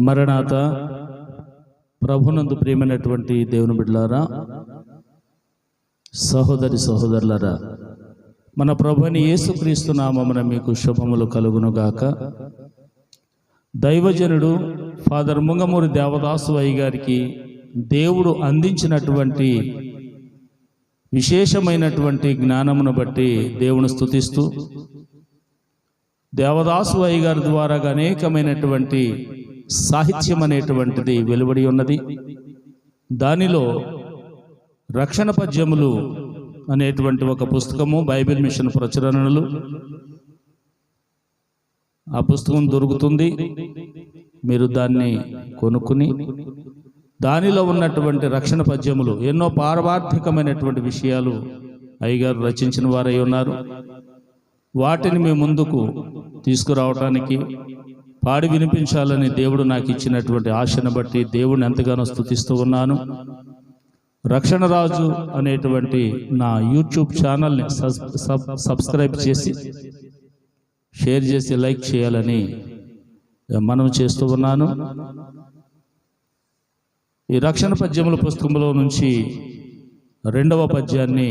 మరణాత ప్రభునందు ప్రియమైనటువంటి దేవుని బిడ్డలారా సహోదరి సహోదరులారా మన ప్రభుని యేసుక్రీస్తు నామమున మీకు శుభములు కలుగునుగాక. దైవజనుడు ఫాదర్ ముంగమూరి దేవదాసు అయ్య గారికి దేవుడు అందించినటువంటి విశేషమైనటువంటి జ్ఞానమును బట్టి దేవుని స్థుతిస్తూ దేవదాసు అయ్య గారి ద్వారా అనేకమైనటువంటి సాహిత్యం అనేటువంటిది వెలువడి ఉన్నది. దానిలో రక్షణ పద్యములు అనేటువంటి ఒక పుస్తకము బైబిల్ మిషన్ ప్రచురణలు. ఆ పుస్తకం దొరుకుతుంది. మీరు దాన్ని కొనుక్కుని దానిలో ఉన్నటువంటి రక్షణ పద్యములు ఎన్నో పారవార్థికమైనటువంటి విషయాలు అయ్యగారు రచించిన వారై ఉన్నారు. వాటిని మీ ముందుకు తీసుకురావటానికి పాడి వినిపించాలని దేవుడు నాకు ఇచ్చినటువంటి ఆశను బట్టి దేవుడిని ఎంతగానో స్థుతిస్తూ ఉన్నాను. రక్షణ రాజు అనేటువంటి నా యూట్యూబ్ ఛానల్ని సబ్ సబ్ సబ్స్క్రైబ్ చేసి షేర్ చేసి లైక్ చేయాలని మనం చేస్తూ ఉన్నాను. ఈ రక్షణ పద్యముల పుస్తకంలో నుంచి రెండవ పద్యాన్ని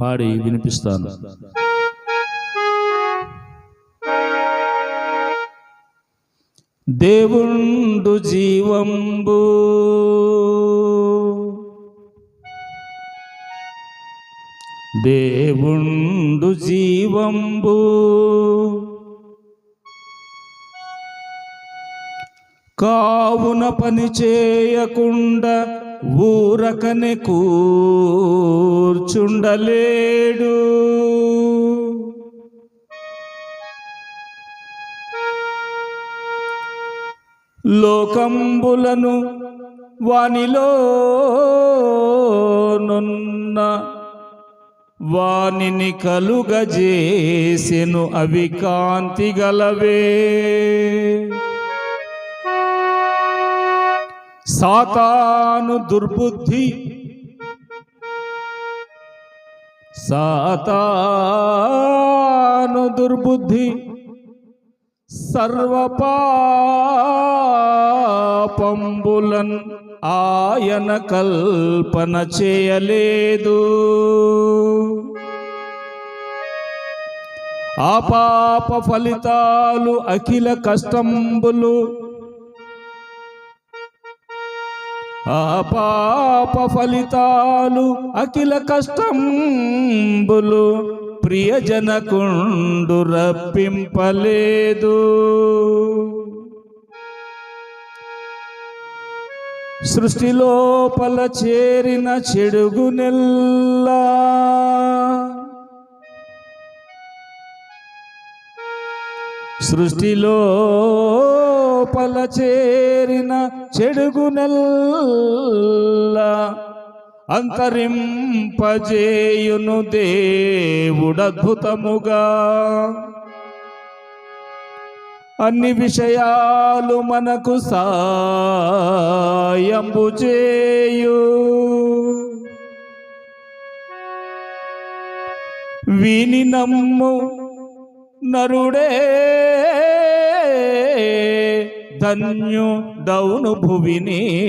పాడి వినిపిస్తాను. దేవుండు జీవంబు. దేవుండు జీవంబు. కావున పని చేయకుండా ఊరకని కూర్చుండలేడు. లోకంబులను వానిలో నున్న వానిని కలుగజేసెను అవి కాంతి గలవే. సాతాను దుర్బుద్ధి సాతాను దుర్బుద్ధి సర్వపాపంబులన్ ఆయన కల్పన చేయలేదు. ఆ పాప ఫలితాలు అఖిల కష్టంబులు. ఆ పాప ఫలితాలు అఖిల కష్టంబులు. ప్రియజనకుండు రప్పింపలేదు సృష్టిలోపల చేరిన చెడుగు నెల్లా. సృష్టిలో పల చేరిన చెడుగు నెల్లా. అంతరింపజేయును దేవుడద్భుతముగా. అన్ని విషయాలు మనకు సాయంబు చేయు. విని నమ్ము నరుడే ధన్యు డౌను భువిని.